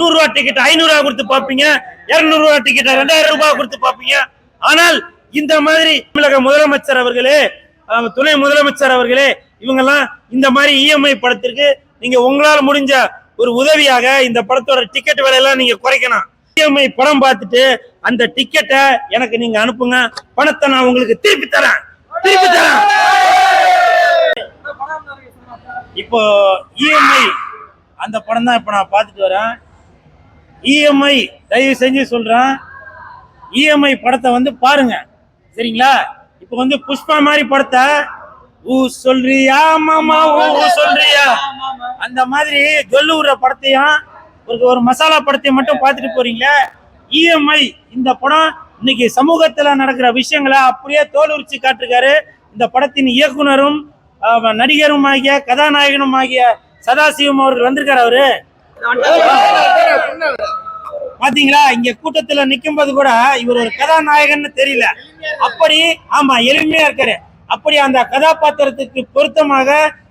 நூறு டிக்கெட் ஐநூறு கொடுத்து பார்ப்பீங்க இருநூறு ரூபாய் டிக்கெட் ரெண்டாயிரம் ரூபாய் கொடுத்து பார்ப்பீங்க. ஆனால் இந்த மாதிரி தமிழக முதலமைச்சர் அவர்களே துணை முதலமைச்சர் அவர்களே இவங்கெல்லாம் இந்த மாதிரி இஎம்ஐ படத்திற்கு நீங்க உங்களால முடிஞ்ச ஒரு உதவியாக இந்த படத்தோட டிக்கெட் விலையெல்லாம் நீங்க குறைக்கணும். இஎம்ஐ படம் பார்த்துட்டு அந்த டிக்கெட்டை எனக்கு நீங்க அனுப்புங்க. பணத்தை நான் உங்களுக்கு திருப்பி தரேன். திருப்பி தரேன். இப்போ இஎம்ஐ அந்த படம் தான் இப்போ நான் பார்த்துட்டு வரேன். இஎம்ஐ தயவு செஞ்சு சொல்கிறேன் இஎம்ஐ படத்தை வந்து பாருங்க. சரிங்களா? இப்போ வந்து புஷ்பா மாதிரி படத்தை ஊ சொல்றியா மாமா ஊ சொல்றியா? அந்த மாதிரி ஜொல்லூர படத்தையும் ஒரு ஒரு மசாலா படத்தையும் மட்டும் பார்த்துட்டு போறீங்க இஎம்ஐ இந்த படம் இன்னைக்கு சமூகத்தில் நடக்கிற விஷயங்களை அப்படியே தோல் உரிச்சு காட்டுருக்காரு. இந்த படத்தின் இயக்குனரும் நடிகரும் ஆகிய கதாநாயகனும் ஆகிய சதாசிவம் அவர்கள் வந்திருக்காரு அவரு. பாத்தீங்களா? இங்க கூட்டத்துல நிக்கும் போது கூட இவர் ஒரு கதாநாயகன்னு தெரியல. அப்படி ஆமா எளிமையா இருக்காரு. அப்படி அந்த கதாபாத்திரத்துக்கு பொருத்தமாக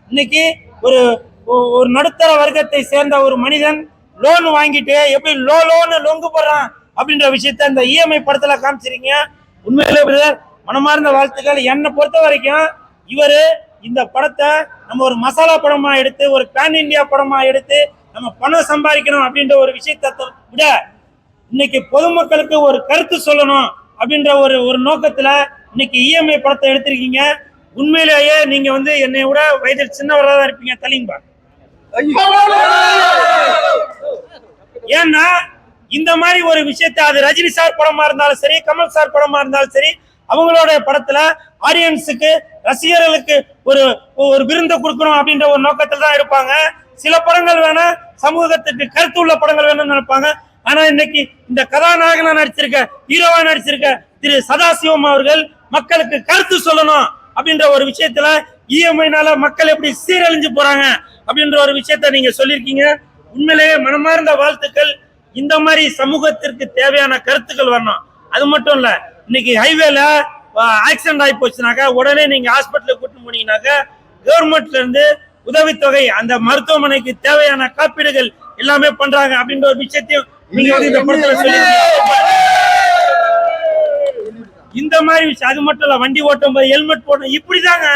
இன்னைக்கு ஒரு ஒ- ஒரு நடுத்தர வர்க்கத்தை சேர்ந்த ஒரு மனிதன் லோன் வாங்கிட்டு எப்படி லோ லோன்னு லொங்கு போடுறான் அப்படின்ற விஷயத்த இந்த இஎம்ஐ படத்துல காமிச்சிருக்கீங்க. உண்மையிலே பிரதர் மனமார்ந்த வாழ்த்துக்கள். என்னை பொறுத்த வரைக்கும் இவர் இந்த படத்தை நம்ம ஒரு மசாலா படமா எடுத்து ஒரு பேன் இந்தியா படமா எடுத்து நம்ம பணம் சம்பாதிக்கணும் அப்படின்ற ஒரு விஷயத்தை விட இன்னைக்கு பொதுமக்களுக்கு ஒரு கருத்து சொல்லணும் அப்படின்ற ஒரு ஒரு நோக்கத்துல இன்னைக்கு இஎம்ஐ படத்தை எடுத்திருக்கீங்க. உண்மையிலேயே நீங்க வந்து என்னை விட வயதில் சின்னவராக தான் இருப்பீங்க தலிங்கப்பா ஏன்னா இந்த மாதிரி ஒரு விஷயத்தை அது ரஜினி சார் படமா இருந்தாலும் சரி கமல் சார் படமா இருந்தாலும் சரி அவங்களோட படத்துல ஆடியன்ஸுக்கு ரசிகர்களுக்கு ஒரு ஒரு விருந்தை கொடுக்கணும் அப்படின்ற ஒரு நோக்கத்துல தான் இருப்பாங்க. சில படங்கள் வேணா சமூகத்துக்கு கருத்து உள்ள படங்கள் வேணும்னு நினைப்பாங்க. ஆனா இன்னைக்கு இந்த கதாநாயகனா நடிச்சிருக்க ஹீரோவா நடிச்சிருக்க திரு சதாசிவம் அவர்கள் மக்களுக்கு கருத்து சொல்லணும் அப்படின்ற ஒரு விஷயத்துல இஎம்ஐனால மக்கள் எப்படி சீரழிஞ்சு போறாங்க அப்படின்ற ஒரு விஷயத்த நீங்க சொல்லியிருக்கீங்க. உண்மையிலேயே மனமார்ந்த வாழ்த்துக்கள். இந்த மாதிரி சமூகத்திற்கு தேவையான கருத்துக்கள் வரணும். அது மட்டும் இல்ல இன்னைக்கு ஹைவேல ஆக்சிடென்ட் ஆகி போச்சுனாக்கா உடனே நீங்க ஹாஸ்பிட்டலுக்கு கூட்டு போனீங்கன்னாக்கா கவர்மெண்ட்ல இருந்து உதவித்தொகை அந்த மருத்துவமனைக்கு தேவையான காப்பீடுகள் எல்லாமே பண்றாங்க அப்படின்ற ஒரு விஷயத்தையும் நீங்க வந்து இந்த படத்துல சொல்லியிருக்கீங்க. இந்த மாதிரி விஷயம் அது மட்டும் இல்ல வண்டி ஓட்டும் போது ஹெல்மெட் போடணும். இப்படிதாங்க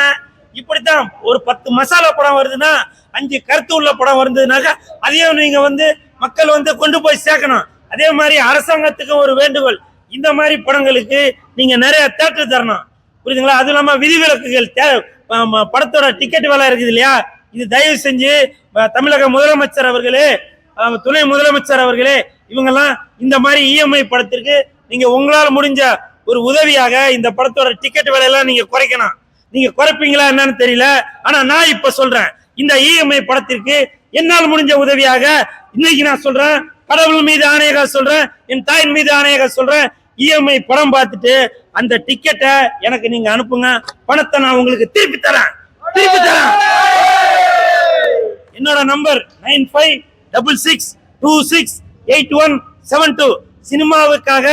இப்படித்தான் ஒரு பத்து மசாலா படம் வருதுன்னா அஞ்சு கருத்து உள்ள படம் வருதுனாக்கா அதையும் நீங்க வந்து மக்கள் வந்து கொண்டு போய் சேர்க்கணும். அதே மாதிரி அரசாங்கத்துக்கும் ஒரு வேண்டுகோள். இந்த மாதிரி படங்களுக்கு நீங்க நிறைய தேட்டர் தரணும். புரியுதுங்களா? அது இல்லாம விதிவிலக்குகள் படத்தோட டிக்கெட் விலை இருக்குது இல்லையா? இது தயவு செஞ்சு தமிழக முதலமைச்சர் அவர்களே துணை முதலமைச்சர் அவர்களே இவங்கெல்லாம் இந்த மாதிரி இஎம்ஐ படத்திற்கு நீங்க உங்களால் முடிஞ்ச ஒரு உதவியாக இந்த படத்தோட டிக்கெட் விலையெல்லாம் நீங்க குறைக்கணும் நீங்க குறைப்பீங்களா என்னன்னு தெரியல. ஆனா நான் இப்ப சொல்றேன் இந்த இஎம்ஐ படத்திற்கு என்னால் முடிஞ்ச உதவியாக இன்னைக்கு நான் சொல்றேன் கடவுள் மீது ஆணையக சொல்றேன் என் தாயின் மீது ஆணையக சொல்றேன் இஎம்ஐ படம் பார்த்துட்டு அந்த டிக்கெட்டை எனக்கு நீங்க அனுப்புங்க பணத்தை நான் உங்களுக்கு திருப்பி தரேன். திருப்பி தரேன். என்னோட number nine five double six two six eight one seven two சினிமாவுக்காக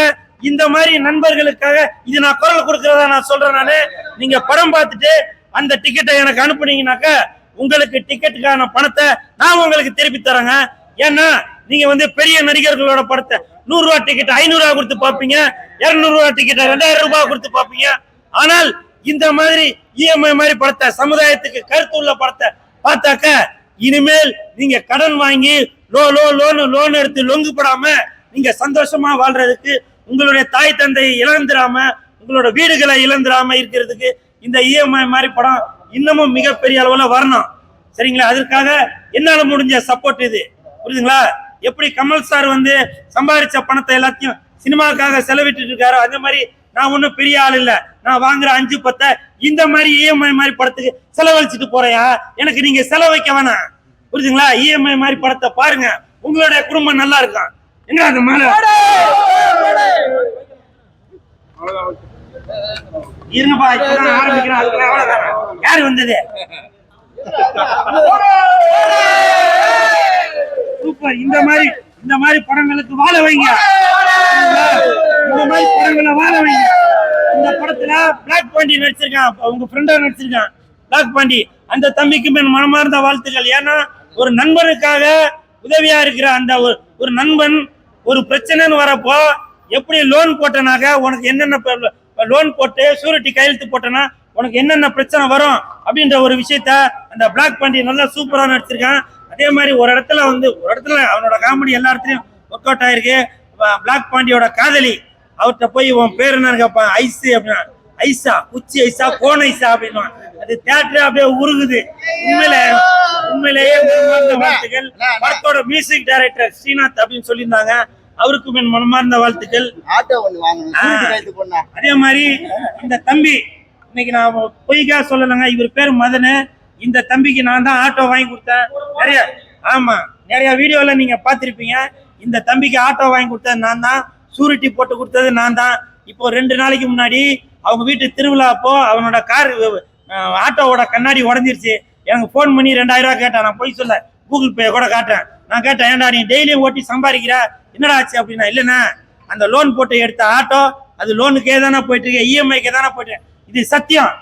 இந்த மாதிரி நண்பர்களுக்காக இது நான் குரல் கொடுக்கறதா நான் சொல்றேன் நீங்க படம் பார்த்துட்டு அந்த டிக்கெட்டை எனக்கு அனுப்புனீங்கனாக்க உங்களுக்கு டிக்கெட்டுக்கான பணத்தை நான் உங்களுக்கு திருப்பி தரேங்க. ஏன்னா நீங்க வந்து பெரிய நடிகர்களோட படத்தை நூறுரூவா டிக்கெட் ஐநூறுரூவா கொடுத்து பார்ப்பீங்க இரநூறுவா டிக்கெட் ரெண்டாயிரம் ரூபாய் கொடுத்து பார்ப்பீங்க. ஆனால் இந்த மாதிரி இஎம்ஐ மாதிரி படத்தை சமுதாயத்துக்கு கருத்து உள்ள படத்தை பார்த்தாக்க இனிமேல் நீங்க கடன் வாங்கி லோ லோ லோன் லோன் எடுத்து லொங்கு படாம நீங்க சந்தோஷமா வாழ்றதுக்கு உங்களுடைய தாய் தந்தையை இழந்துடாம உங்களோட வீடுகளை இழந்துடாம இருக்கிறதுக்கு இந்த இஎம்ஐ மாதிரி படம் இன்னமும் மிகப்பெரிய அளவுல வரணும். சரிங்களா? அதற்காக என்னால முடிஞ்ச சப்போர்ட் இது. புரியுதுங்களா? எப்படி கமல் சார் வந்து சம்பாதிச்ச பணத்தை எல்லாத்தையும் சினிமாவுக்காக செலவிட்டு இருக்காரோ அதே மாதிரி நான் ஒன்றும் பெரிய ஆள் இல்லை. நான் வாங்குற அஞ்சு பத்தை இந்த மாதிரி இஎம்ஐ மாதிரி படத்துக்கு செலவழிச்சிட்டு போறையா? எனக்கு நீங்க செலவைக்க வேணாம். புரியுதுங்களா இஎம்ஐ மாதிரி படத்தை பாருங்க. உங்களுடைய குடும்பம் நல்லா இருக்கும் எங்க அந்த மேல? இருங்கப்பா இப்பதான் ஆரம்பிக்கிறேன். அதுக்குள்ள அவ்வளவுதான் யாரு வந்தது? சூப்பர். இந்த மாதிரி இந்த மாதிரி படங்களுக்கு வாழ வைங்க. இந்த மாதிரி படங்களை வாழ வைங்க. பிளாக் பாண்டி நடிச்சிருக்கான். உங்க ஃப்ரெண்டா நடிச்சிருக்கான். பிளாக் பாண்டி அந்த தம்பிக்கு என் மனமார்ந்த வாழ்த்துக்கள். ஏன்னா ஒரு நண்பனுக்காக உதவியா இருக்கிற அந்த ஒரு ஒரு நண்பன் ஒரு பிரச்சனைன்னு வரப்போ எப்படி லோன் போட்டனாக உனக்கு என்னென்ன லோன் போட்டு சூரிட்டி கையெழுத்து போட்டனா உனக்கு என்னென்ன பிரச்சனை வரும் அப்படின்ற ஒரு விஷயத்த அந்த பிளாக் பாண்டி நல்லா சூப்பரா நடிச்சிருக்கான். அதே மாதிரி ஒரு இடத்துல வந்து ஒரு இடத்துல அவனோட காமெடி எல்லா இடத்துலயும் ஒர்க் அவுட் ஆயிருக்கு பிளாக் பாண்டியோட காதலி அவர்கிட்ட போய் உன் பேர் என்ன கேட்பான் ஐஸ் அப்படின்னா. ஐஸா உச்சி ஐஸா கோன் ஐஸா அப்படின்னா அது தியேட்டர் அப்படியே உருகுது. உண்மையில உண்மையிலேயே வாழ்த்துக்கள். படத்தோட மியூசிக் டைரக்டர் ஸ்ரீநாத் அப்படின்னு சொல்லியிருந்தாங்க. அவருக்கும் என் மனமார்ந்த வாழ்த்துக்கள். அதே மாதிரி இந்த தம்பி இன்னைக்கு நான் பொய்க்கா சொல்லலைங்க இவர் பேர் மதனு. இந்த தம்பிக்கு நான் தான் ஆட்டோ வாங்கி கொடுத்தேன். நிறைய ஆமா நிறைய வீடியோல நீங்க பார்த்திருப்பீங்க. இந்த தம்பிக்கு ஆட்டோ வாங்கி கொடுத்தது நான் தான். சூரிட்டி போட்டு கொடுத்தது நான் தான். இப்போ ரெண்டு நாளைக்கு முன்னாடி அவங்க வீட்டு திருவிழா அப்போ அவனோட கார் ஆட்டோவோட கண்ணாடி உடஞ்சிருச்சு. எனக்கு ஃபோன் பண்ணி ரெண்டாயிரம் ரூபாய் கேட்டான். நான் போய் சொல்ல. கூகுள் பே கூட காட்டுறேன். நான் கேட்டேன் ஏன்டா நீ டெய்லியும் ஓட்டி சம்பாதிக்கிற? என்னடா ஆச்சு? அப்படின்னா இல்லைண்ணா அந்த லோன் போட்டு எடுத்த ஆட்டோ அது லோனுக்கே தானே போயிட்டு இருக்கு இஎம்ஐக்கே தானே போயிட்டு. இது சத்தியம்.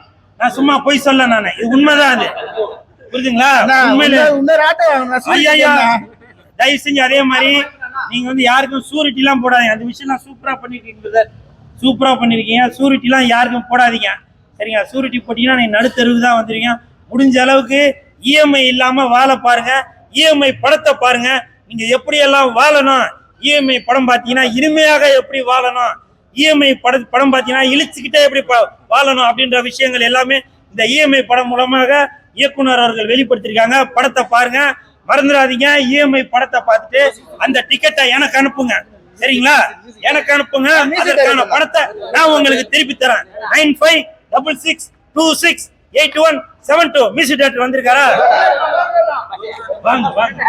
நான் சும்மா போய் சொல்ல நானு. இது உண்மைதான் அது. புரியுதுங்களா உண்மையில. தயவு செஞ்சு அதே மாதிரி நீங்க வந்து யாருக்கும் சூரிட்டி எல்லாம் போடாதீங்க. அந்த விஷயம் நான் சூப்பரா பண்ணிருக்கீங்க சார் சூப்பராக பண்ணியிருக்கீங்க சூரிட்டிலாம் யாருக்கும் போடாதீங்க. சரிங்க சூரிட்டி போட்டிங்கன்னா நீங்கள் நடுத்தருவுக்கு தான் வந்துருவீங்க. முடிஞ்ச அளவுக்கு இஎம்ஐ இல்லாமல் வாழ பாருங்கள் இஎம்ஐ படத்தை பாருங்கள் நீங்கள் எப்படியெல்லாம் வாழணும்? இஎம்ஐ படம் பார்த்தீங்கன்னா இனிமையாக எப்படி வாழணும்? இஎம்ஐ பட படம் பார்த்தீங்கன்னா இழிச்சுக்கிட்டே எப்படி ப- வாழணும் அப்படின்ற விஷயங்கள் எல்லாமே இந்த இஎம்ஐ படம் மூலமாக இயக்குனர் அவர்கள் வெளிப்படுத்தியிருக்காங்க. படத்தை பாருங்க. மறந்துடாதீங்க. இஎம்ஐ படத்தை பார்த்துட்டு அந்த டிக்கெட்டை எனக்கு அனுப்புங்க. சரிங்களா? எனக்கு அனுப்புங்க. அதற்கான படத்தை நான் உங்களுக்கு திருப்பி தரேன். Nine five double six two six eight one seven two. Miss date வந்திருக்காரா? வாங்க வாங்க.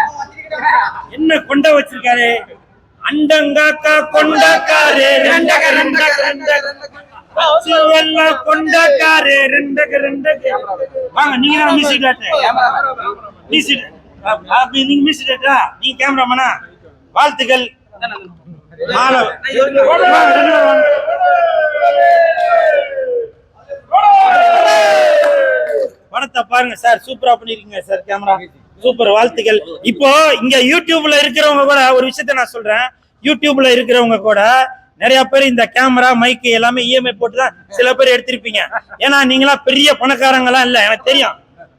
என்ன கொண்ட வச்சிருக்காரு? அண்டங்காக்கா கொண்டக்காரு ரெண்டக ரெண்டக ரெண்டக. எல்லாம் கொண்டக்காரு ரெண்டக ரெண்டக. வாங்க நீங்க தான் மிஸ் டேட் மிஸ் நீங்க மிஸ் டேட்டா நீங்க கேமராமேனா? வாழ்த்துக்கள். படத்தை பாருங்க சார். சூப்பரா பண்ணிருக்கீங்க சார் கேமரா. சூப்பர் வாழ்த்துக்கள். இப்போ இங்க யூடியூப்ல இருக்கிறவங்க கூட ஒரு விஷயத்த நான் சொல்றேன். யூடியூப்ல இருக்கிறவங்க கூட நிறைய பேர் இந்த கேமரா மைக்கு எல்லாமே இஎம்ஐ போட்டு தான் சில பேர் எடுத்திருப்பீங்க. ஏன்னா நீங்களா பெரிய பணக்காரங்களாம் இல்ல எனக்கு தெரியும்.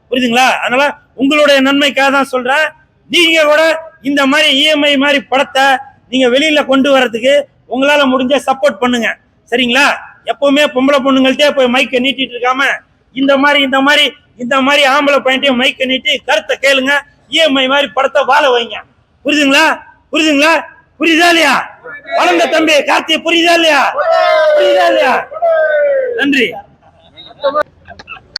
புரியுதுங்களா? அதனால உங்களுடைய நன்மைக்காக தான் சொல்றேன். நீங்க கூட இந்த மாதிரி இஎம்ஐ மாதிரி படத்தை நீங்க வெளியில கொண்டு வரதுக்கு உங்களால முடிஞ்ச சப்போர்ட் பண்ணுங்க. சரிங்களா? எப்பவுமே பொம்பளை பொண்ணுங்கள்ட்டே போய் மைக்கை நீட்டிட்டு இருக்காம இந்த மாதிரி இந்த மாதிரி இந்த மாதிரி ஆம்பளை பையன்ட்டையும் மைக்கை நீட்டி கருத்தை கேளுங்க. இஎம்ஐ மாதிரி படத்தை வாழ வைங்க. புரியுதுங்களா? புரியுதுங்களா? புரியுதா இல்லையா? வளர்ந்த தம்பி கார்த்திகை புரியுதா இல்லையா? புரியுதா இல்லையா? நன்றி.